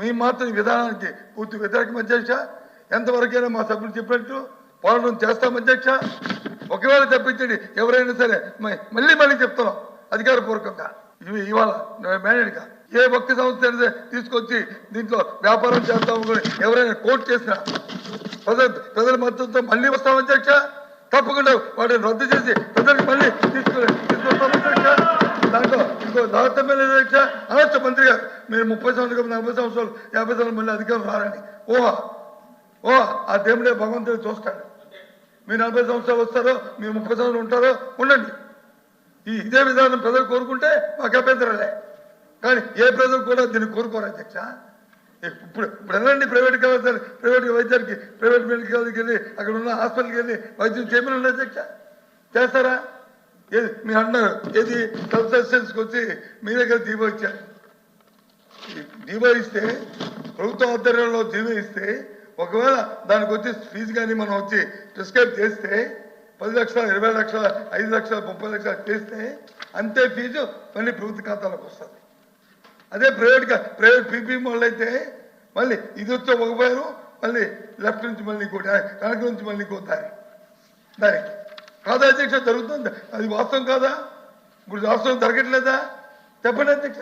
మేము మాత్రం ఈ విధానానికి పూర్తి వ్యతిరేకం అధ్యక్ష. ఎంతవరకైనా మా సభ్యులు చెప్పినట్టు పోరాటం చేస్తాం అధ్యక్ష. ఒకవేళ తప్పించండి ఎవరైనా సరే మళ్ళీ మళ్ళీ చెప్తున్నాం అధికారపూర్వకంగా. ఇవి ఇవాళ మేనేజ్గా ఏ ఒక్క సంస్థ అయితే తీసుకొచ్చి దీంట్లో వ్యాపారం చేస్తాము కూడా ఎవరైనా కోర్టు చేసినా. ప్రజల ప్రజల మద్దతుతో మళ్ళీ వస్తాం అధ్యక్ష. తప్పకుండా వాటిని రద్దు చేసి ప్రజలకు మళ్ళీ తీసుకు తీసుకొస్తాం. ఇంకో దాతపల్లి లేదు అధ్యక్ష అనొచ్చు మంత్రి గారు. మీరు ముప్పై సంవత్సరాలు నలభై సంవత్సరాలు యాభై సంవత్సరాలు మళ్ళీ అధికారం రారని ఓ ఓహా ఆ దేవుడే భగవంతుడు చూస్తాడు. మీరు నలభై సంవత్సరాలు వస్తారో మీరు ముప్పై సంవత్సరాలు ఉంటారో ఉండండి. ఈ ఇదే విధానం ప్రజలు కోరుకుంటే మాకు అభ్యంతరాలే. కానీ ఏ ప్రజలు కూడా దీన్ని కోరుకోరు అధ్యక్ష. ఇప్పుడు ఇప్పుడు వెళ్ళండి ప్రైవేట్ కళాశాల ప్రైవేట్ వైద్యానికి ప్రైవేట్ మెడికల్కి వెళ్ళి అక్కడ ఉన్న హాస్పిటల్కి వెళ్ళి వైద్యం చేయమని అధ్యక్ష. చేస్తారా? ఏది? మీరు అన్నారు ఏది? కన్సెషన్స్కి వచ్చి మీ దగ్గర దీపం ఇచ్చారు జీవో ఇస్తే ప్రభుత్వ ఆధ్వర్యంలో జీవో ఇస్తే ఒకవేళ దానికి వచ్చి ఫీజు కానీ మనం వచ్చి ప్రిస్క్రైబ్ చేస్తే పది లక్షల ఇరవై లక్షల ఐదు లక్షల ముప్పై లక్షల చేస్తే అంతే ఫీజు మళ్ళీ ప్రభుత్వ ఖాతాలోకి వస్తుంది. అదే ప్రైవేట్గా ప్రైవేట్ పీపీ వాళ్ళు అయితే మళ్ళీ ఇది వచ్చే ఒక పేరు మళ్ళీ లెఫ్ట్ నుంచి మళ్ళీ ఇంకోటి కనక నుంచి మళ్ళీ ఇంకో దారి. దానికి కాదా అధ్యక్ష? జరుగుతుంది? అది వాస్తవం కాదా? ఇప్పుడు వాస్తవం జరగట్లేదా? చెప్పండి అధ్యక్ష.